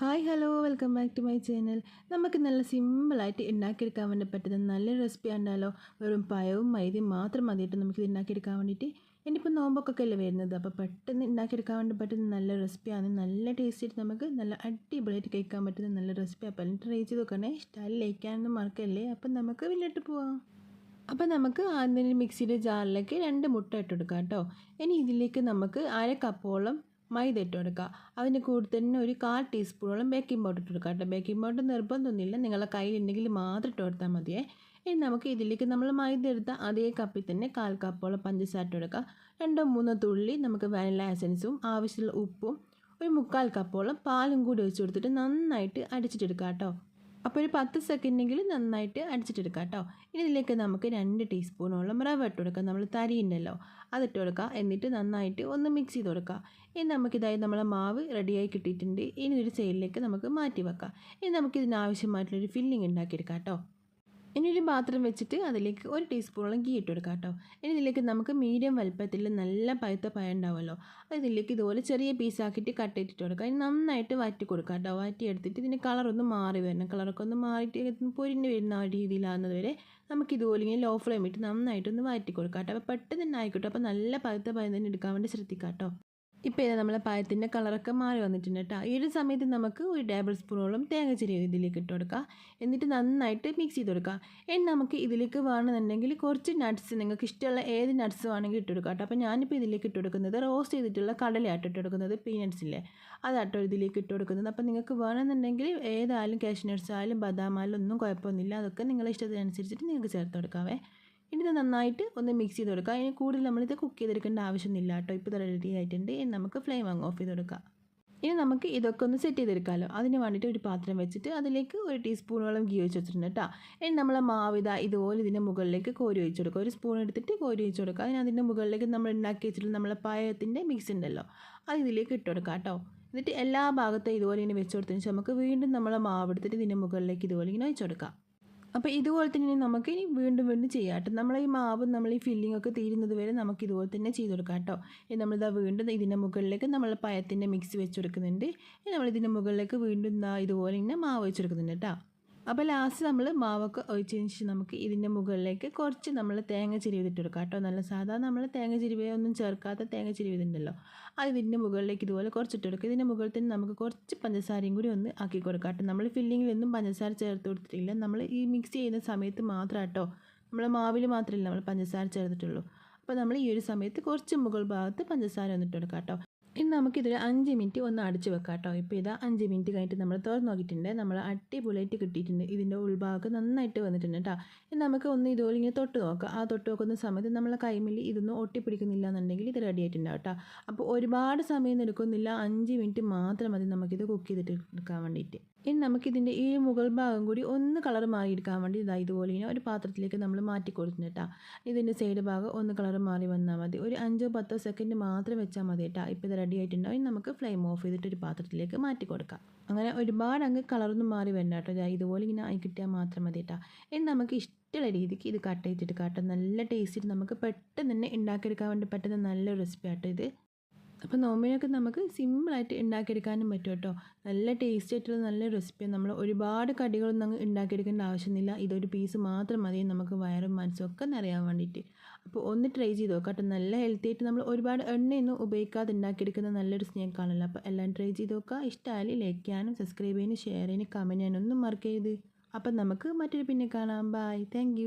Hi hello welcome back to my channel നമുക്ക് നല്ല സിമ്പിളായിട്ട് ഉണ്ടാക്കിയെടുക്കാൻ വേണ്ടി പറ്റുന്ന നല്ലൊരു റെസിപ്പി ഉണ്ടല്ലോ വെറും പഴവും മൈദയും മാത്രം മതിയിട്ട് നമുക്കിത് ഉണ്ടാക്കിയെടുക്കാൻ വേണ്ടിയിട്ട്. ഇനിയിപ്പോൾ നോമ്പൊക്കെ അല്ലേ വരുന്നത്. അപ്പോൾ പെട്ടെന്ന് ഉണ്ടാക്കിയെടുക്കാൻ വേണ്ടി പറ്റുന്ന നല്ല റെസിപ്പിയാണ് നല്ല ടേസ്റ്റിയിട്ട് നമുക്ക് നല്ല അടിപൊളിയായിട്ട് കഴിക്കാൻ പറ്റുന്ന നല്ല റെസിപ്പി അപ്പോൾ എല്ലാം ട്രൈ ചെയ്ത് നോക്കണേ. ഇഷ്ടമായി ലയിക്കാനൊന്നും മറക്കല്ലേ. അപ്പം നമുക്ക് വീട്ടിലോട്ട് പോവാം. അപ്പോൾ നമുക്ക് ആദ്യം മിക്സിയുടെ ജാറിലേക്ക് രണ്ട് മുട്ട ഇട്ട് കൊടുക്കാം കേട്ടോ. ഇനി ഇതിലേക്ക് നമുക്ക് അര കപ്പോളം മൈദ ഇട്ട് കൊടുക്കുക അതിന് കൂടെ തന്നെ ഒരു കാൽ ടീസ്പൂണോളം ബേക്കിംഗ് പൗഡർ ഇട്ട് കൊടുക്കുക കേട്ടോ. ബേക്കിംഗ് പൗഡർ നിർബന്ധമൊന്നുമില്ല. നിങ്ങളുടെ കയ്യിലുണ്ടെങ്കിൽ മാത്രം ഇട്ട് കൊടുത്താൽ മതിയേ. ഇനി നമുക്ക് ഇതിലേക്ക് നമ്മൾ മൈദ എടുത്ത അതേ കപ്പിൽ തന്നെ കാൽ കപ്പോളം പഞ്ചസാര ഇട്ട് കൊടുക്കുക. രണ്ടോ മൂന്നോ തുള്ളി നമുക്ക് വാനില എസൻസും ആവശ്യമുള്ള ഉപ്പും ഒരു മുക്കാൽ കപ്പോളം പാലും കൂടി ഒഴിച്ച് കൊടുത്തിട്ട് നന്നായിട്ട് അടിച്ചിട്ടെടുക്കുക കേട്ടോ. അപ്പോൾ ഒരു പത്ത് സെക്കൻഡെങ്കിലും നന്നായിട്ട് അടിച്ചിട്ടെടുക്കാം കേട്ടോ. ഇനി ഇതിലേക്ക് നമുക്ക് രണ്ട് ടീസ്പൂണോളം റവ ഇട്ട് കൊടുക്കാം. നമ്മൾ തരി ഉണ്ടല്ലോ അതിട്ട് കൊടുക്കുക എന്നിട്ട് നന്നായിട്ട് ഒന്ന് മിക്സ് ചെയ്ത് കൊടുക്കുക ഇനി നമുക്കിതായി നമ്മളെ മാവ് റെഡിയായി കിട്ടിയിട്ടുണ്ട്. ഇനി ഒരു സൈഡിലേക്ക് നമുക്ക് മാറ്റി വെക്കാം. ഇനി നമുക്കിതിനാവശ്യമായിട്ടുള്ളൊരു ഫില്ലിംഗ് ഉണ്ടാക്കിയെടുക്കാം കേട്ടോ. ഇനി ഒരു പാത്രം വെച്ചിട്ട് അതിലേക്ക് ഒരു ടീസ്പൂണോളം ഗീ ഇട്ട് കൊടുക്കാം കേട്ടോ ഇനി ഇതിലേക്ക് നമുക്ക് മീഡിയം വലുപ്പത്തിൽ നല്ല പഴുത്ത പഴം ഉണ്ടാവുമല്ലോ അത് ഇതിലേക്ക് ഇതുപോലെ ചെറിയ പീസാക്കിയിട്ട് കട്ട് ചെയ്തിട്ട് കൊടുക്കുക ഇനി നന്നായിട്ട് വറ്റി കൊടുക്കാം കേട്ടോ വറ്റി എടുത്തിട്ട് ഇതിന്റെ കളറൊന്ന് മാറി വരണം. കളറൊക്കെ ഒന്ന് മാറിയിട്ട് പൊരിഞ്ഞ് വരുന്ന ആ രീതിയിലാകുന്നത് വരെ നമുക്ക് ഇതുപോലെ ഇങ്ങനെ ലോ ഫ്ലെയിം ഇട്ട് നന്നായിട്ടൊന്ന് വറ്റി കൊടുക്കാം കേട്ടോ അപ്പോൾ പെട്ടെന്ന് തന്നെ ആയിക്കോട്ടെ. അപ്പോൾ നല്ല പഴുത്ത പഴം തന്നെ എടുക്കാൻ വേണ്ടി ശ്രദ്ധിക്കാം കേട്ടോ ഇപ്പോൾ ഇതാ നമ്മളെ പായത്തിന്റെ കളറൊക്കെ മാറി വന്നിട്ടുണ്ട് കേട്ടോ. ഈ ഒരു സമയത്ത് നമുക്ക് ഒരു ടേബിൾ സ്പൂണോളം തേങ്ങ ചെറിയ ഇതിലേക്ക് ഇട്ട് കൊടുക്കുക എന്നിട്ട് നന്നായിട്ട് മിക്സ് ചെയ്ത് കൊടുക്കുക ഇനി നമുക്ക് ഇതിലേക്ക് വേണമെന്നുണ്ടെങ്കിൽ കുറച്ച് നട്ട്സ് നിങ്ങൾക്ക് ഇഷ്ടമുള്ള ഏത് നട്ട്സ് വേണമെങ്കിൽ ഇട്ട് കൊടുക്കുക കേട്ടോ. അപ്പോൾ ഞാനിപ്പോൾ ഇതിലേക്ക് ഇട്ട് കൊടുക്കുന്നത് റോസ്റ്റ് ചെയ്തിട്ടുള്ള കടലയാട്ടോ ഇട്ട് കൊടുക്കുന്നത് പീനട്സ് ഇല്ലേ അതാട്ടോ ഇതിലേക്ക് ഇട്ട് കൊടുക്കുന്നത്. അപ്പോൾ നിങ്ങൾക്ക് വേണമെന്നുണ്ടെങ്കിൽ ഏതായാലും കാഷ്യൂ ആയാലും ബദാം ആയാലും ഒന്നും കുഴപ്പമൊന്നുമില്ല. അതൊക്കെ നിങ്ങളുടെ ഇഷ്ടത്തിനനുസരിച്ചിട്ട് നിങ്ങൾക്ക് ചേർത്ത് കൊടുക്കാവേ. ഇനി ഇത് നന്നായിട്ട് ഒന്ന് മിക്സ് ചെയ്ത് കൊടുക്കുക. അതിന് കൂടുതൽ നമ്മളിത് കുക്ക് ചെയ്തെടുക്കേണ്ട ആവശ്യമൊന്നുമില്ല കേട്ടോ. ഇപ്പോൾ റെഡി ആയിട്ടുണ്ട്. ഇനി നമുക്ക് ഫ്ലെയിം അങ്ങ് ഓഫ് ചെയ്ത് കൊടുക്കുക ഇനി നമുക്ക് ഇതൊക്കെ ഒന്ന് സെറ്റ് ചെയ്തെടുക്കാമല്ലോ അതിന് വേണ്ടിയിട്ട് ഒരു പാത്രം വെച്ചിട്ട് അതിലേക്ക് ഒരു ടീസ്പൂണോളം ഗീ ഒഴിച്ച് വെച്ചിട്ടുണ്ട് കേട്ടോ. ഇനി നമ്മൾ മാവിത ഇതുപോലെ ഇതിന്റെ മുകളിലേക്ക് കോരി ഒഴിച്ച് കൊടുക്കുക. ഒരു സ്പൂൺ എടുത്തിട്ട് കോരി ഒഴിച്ച് കൊടുക്കുക. അതിന് അതിന്റെ മുകളിലേക്ക് നമ്മൾ ഉണ്ടാക്കി വെച്ചിട്ടുള്ള നമ്മളെ പായത്തിന്റെ മിക്സ് ഉണ്ടല്ലോ. അത് ഇതിലേക്ക് ഇട്ട് കൊടുക്കുക കേട്ടോ. എന്നിട്ട് എല്ലാ ഭാഗത്തും ഇതുപോലെ ഇങ്ങനെ വെച്ച് കൊടുത്തതിന് ശേഷം നമുക്ക് വീണ്ടും നമ്മളെ മാവ് എടുത്തിട്ട് ഇതിന്റെ മുകളിലേക്ക് ഇതുപോലെ ഇങ്ങനെ ഒഴിച്ച് കൊടുക്കാം. അപ്പോൾ ഇതുപോലെ തന്നെ നമുക്ക് ഇനി വീണ്ടും വീണ്ടും ചെയ്യാം കേട്ടോ. നമ്മൾ ഈ മാവ് നമ്മൾ ഈ ഫില്ലിംഗ് ഒക്കെ തീരുന്നത് വരെ നമുക്ക് ഇതുപോലെ തന്നെ ചെയ്ത് കൊടുക്കാം കേട്ടോ. ഇനി നമ്മളിതാ വീണ്ടും ഇതിന്റെ മുകളിലേക്ക് നമ്മൾ പഴത്തിന്റെ മിക്സ് വെച്ച് കൊടുക്കുന്നുണ്ട്. ഇനി നമ്മൾ ഇതിന്റെ മുകളിലേക്ക് വീണ്ടും ഇതാ ഇതുപോലെ ഇങ്ങനെ മാവ് വെച്ച് കൊടുക്കുന്നുണ്ട് കേട്ടോ. അപ്പോൾ ലാസ്റ്റ് നമ്മൾ മാവൊക്കെ ഒഴിച്ചതിന് ശേഷം നമുക്ക് ഇതിന്റെ മുകളിലേക്ക് കുറച്ച് നമ്മൾ തേങ്ങ ചിരിവിതിട്ട് കൊടുക്കാം കേട്ടോ. നല്ല സാധാരണ നമ്മൾ തേങ്ങ ചിരിവയൊന്നും ചേർക്കാത്ത തേങ്ങ ചിരിവിതുണ്ടല്ലോ അത് ഇതിന്റെ മുകളിലേക്ക് ഇതുപോലെ കുറച്ചിട്ട് കൊടുക്കുക ഇതിന്റെ മുകളിൽ തന്നെ നമുക്ക് കുറച്ച് പഞ്ചസാരയും കൂടി ഒന്ന് ആക്കി കൊടുക്കാം കേട്ടോ. നമ്മൾ ഫില്ലിങ്ങിലൊന്നും പഞ്ചസാര ചേർത്ത് കൊടുത്തിട്ടില്ല. നമ്മൾ ഈ മിക്സ് ചെയ്യുന്ന സമയത്ത് മാത്രം കേട്ടോ. നമ്മൾ മാവിൽ മാത്രമല്ല നമ്മൾ പഞ്ചസാര ചേർത്തിട്ടുള്ളൂ. അപ്പോൾ നമ്മൾ ഈ ഒരു സമയത്ത് കുറച്ച് മുകൾ ഭാഗത്ത് പഞ്ചസാര ഒന്നിട്ട് കൊടുക്കാം കേട്ടോ. ഇനി നമുക്കിതൊരു അഞ്ച് മിനിറ്റ് ഒന്ന് അടച്ച് വെക്കാം കേട്ടോ ഇപ്പോൾ ഇതാ അഞ്ച് മിനിറ്റ് കഴിഞ്ഞിട്ട് നമ്മൾ തുറന്ന് നോക്കിയിട്ടുണ്ട്. നമ്മൾ അടിപൊളിയായിട്ട് കിട്ടിയിട്ടുണ്ട്. ഇതിന്റെ ഉൾഭാഗം നന്നായിട്ട് വന്നിട്ടുണ്ട് കേട്ടോ ഇനി നമുക്ക് ഒന്ന് ഇതുപോലെ ഇങ്ങനെ തൊട്ട് നോക്കാം. ആ തൊട്ട് നോക്കുന്ന സമയത്ത് നമ്മളെ കൈമിൽ ഇതൊന്നും ഒട്ടിപ്പിടിക്കുന്നില്ല എന്നുണ്ടെങ്കിൽ ഇത് റെഡി ആയിട്ടുണ്ടാവും കേട്ടോ അപ്പോൾ ഒരുപാട് സമയം എടുക്കുന്നില്ല. അഞ്ച് മിനിറ്റ് മാത്രം മതി നമുക്കിത് കുക്ക് ചെയ്തിട്ട് എടുക്കാൻ വേണ്ടിയിട്ട്. ഇനി നമുക്കിതിന്റെ ഈ മുകൾ ഭാഗം കൂടി ഒന്ന് കളർ മാറിയെടുക്കാൻ വേണ്ടി ഇതാ ഇതുപോലെ ഇങ്ങനെ ഒരു പാത്രത്തിലേക്ക് നമ്മൾ മാറ്റി കൊടുത്തിട്ടുണ്ട് കേട്ടോ ഇതിന്റെ സൈഡ് ഭാഗം ഒന്ന് കളർ മാറി വന്നാൽ മതി. ഒരു അഞ്ചോ പത്തോ സെക്കൻഡ് മാത്രം വെച്ചാൽ മതി കേട്ടോ ഇപ്പോൾ ഇത് റെഡി ആയിട്ടുണ്ടാവും നമുക്ക് ഫ്ലെയിം ഓഫ് ചെയ്തിട്ട് ഒരു പാത്രത്തിലേക്ക് മാറ്റി കൊടുക്കാം. അങ്ങനെ ഒരുപാട് അങ്ങ് കളറൊന്നും മാറി വേണ്ട കേട്ടോ. ഇതാ ഇതുപോലെ ഇങ്ങനെ ആയി കിട്ടിയാൽ മാത്രം മതി കേട്ടോ. ഇനി നമുക്ക് ഇഷ്ടമുള്ള രീതിക്ക് ഇത് കട്ട് ചെയ്തിട്ട് കേട്ടോ. നല്ല ടേസ്റ്റിൽ നമുക്ക് പെട്ടെന്ന് തന്നെ ഉണ്ടാക്കിയെടുക്കാൻ വേണ്ടി പറ്റുന്ന നല്ലൊരു റെസിപ്പി ആട്ടോ ഇത്. അപ്പോൾ നോമ്പിനൊക്കെ നമുക്ക് സിമ്പിളായിട്ട് ഉണ്ടാക്കിയെടുക്കാനും പറ്റും കേട്ടോ. നല്ല ടേസ്റ്റി ആയിട്ടുള്ള നല്ല റെസിപ്പിയാണ് നമ്മൾ ഒരുപാട് കടികളൊന്നും അങ്ങ് ഉണ്ടാക്കിയെടുക്കേണ്ട ആവശ്യമൊന്നുമില്ല ഇതൊരു പീസ് മാത്രം മതി നമുക്ക് വയറും മനസ്സും ഒക്കെ നിറയാൻ വേണ്ടിയിട്ട്. അപ്പോൾ ഒന്ന് ട്രൈ ചെയ്ത് നോക്കാം കേട്ടോ. നല്ല ഹെൽത്തി ആയിട്ട് നമ്മൾ ഒരുപാട് എണ്ണയൊന്നും ഉപയോഗിക്കാതെ ഉണ്ടാക്കിയെടുക്കുന്ന നല്ലൊരു സ്നേക്കാണല്ലോ അപ്പോൾ എല്ലാം ട്രൈ ചെയ്ത് നോക്കുക ഇഷ്ടമായാലും ലൈക്ക് ചെയ്യാനും സബ്സ്ക്രൈബ് ചെയ്യാനും ഷെയർ ചെയ്യാനും കമന്റ് ചെയ്യാനും ഒന്നും മറക്കരുത്. അപ്പം നമുക്ക് മറ്റൊരു പിന്നെ കാണാം. Bye thank